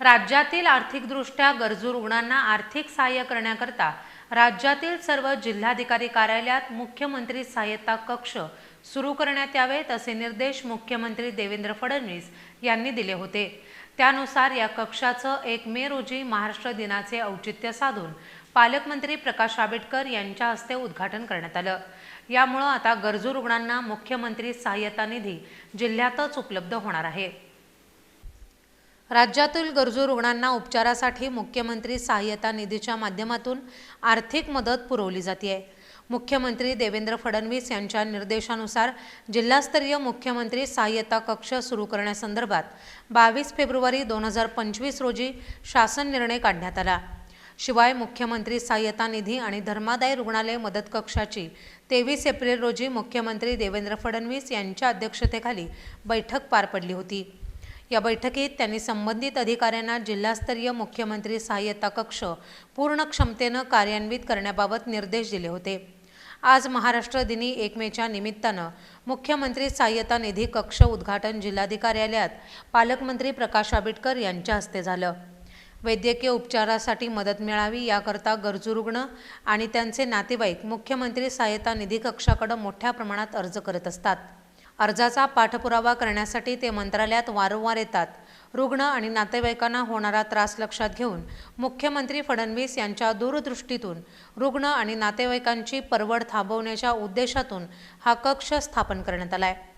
राज्यातील आर्थिकदृष्ट्या गरजू रुग्णांना आर्थिक सहाय्य करण्याकरता राज्यातील सर्व जिल्हाधिकारी कार्यालयात मुख्यमंत्री सहाय्यता कक्ष सुरू करण्यात यावेत असे निर्देश मुख्यमंत्री देवेंद्र फडणवीस यांनी दिले होते. त्यानुसार या कक्षाचं एक मे रोजी महाराष्ट्र दिनाचे औचित्य साधून पालकमंत्री प्रकाश आंबेडकर यांच्या हस्ते उद्घाटन करण्यात आलं. यामुळं आता गरजू रुग्णांना मुख्यमंत्री सहाय्यता निधी जिल्ह्यातच उपलब्ध होणार आहे. राज्यातील गरजू रुग्णांना उपचारासाठी मुख्यमंत्री सहाय्यता निधीच्या माध्यमातून आर्थिक मदत पुरवली जाते. आहे मुख्यमंत्री देवेंद्र फडणवीस यांच्या निर्देशानुसार जिल्हास्तरीय मुख्यमंत्री सहाय्यता कक्ष सुरू करण्यासंदर्भात बावीस फेब्रुवारी दोन हजार पंचवीस रोजी शासन निर्णय काढण्यात आला. शिवाय मुख्यमंत्री सहाय्यता निधी आणि धर्मादाय रुग्णालय मदत कक्षाची तेवीस एप्रिल रोजी मुख्यमंत्री देवेंद्र फडणवीस यांच्या अध्यक्षतेखाली बैठक पार पडली होती. या बैठकीत त्यांनी संबंधित अधिकाऱ्यांना जिल्हास्तरीय मुख्यमंत्री सहाय्यता कक्ष पूर्ण क्षमतेनं कार्यान्वित करण्याबाबत निर्देश दिले होते. आज महाराष्ट्र दिनी एक मेच्या निमित्तानं मुख्यमंत्री सहाय्यता निधी कक्ष उद्घाटन जिल्हाधिकार्यालयात पालकमंत्री प्रकाश आंबेडकर यांच्या हस्ते झालं. वैद्यकीय उपचारासाठी मदत मिळावी याकरता गरजू रुग्ण आणि त्यांचे नातेवाईक मुख्यमंत्री सहाय्यता निधी कक्षाकडं मोठ्या प्रमाणात अर्ज करत असतात. अर्जाचा पाठपुरावा करण्यासाठी ते मंत्रालयात वारंवार येतात. रुग्ण आणि नातेवाईकांना होणारा त्रास लक्षात घेऊन मुख्यमंत्री फडणवीस यांच्या दूरदृष्टीतून रुग्ण आणि नातेवाईकांची परवड थांबवण्याच्या उद्देशातून हा कक्ष स्थापन करण्यात आला आहे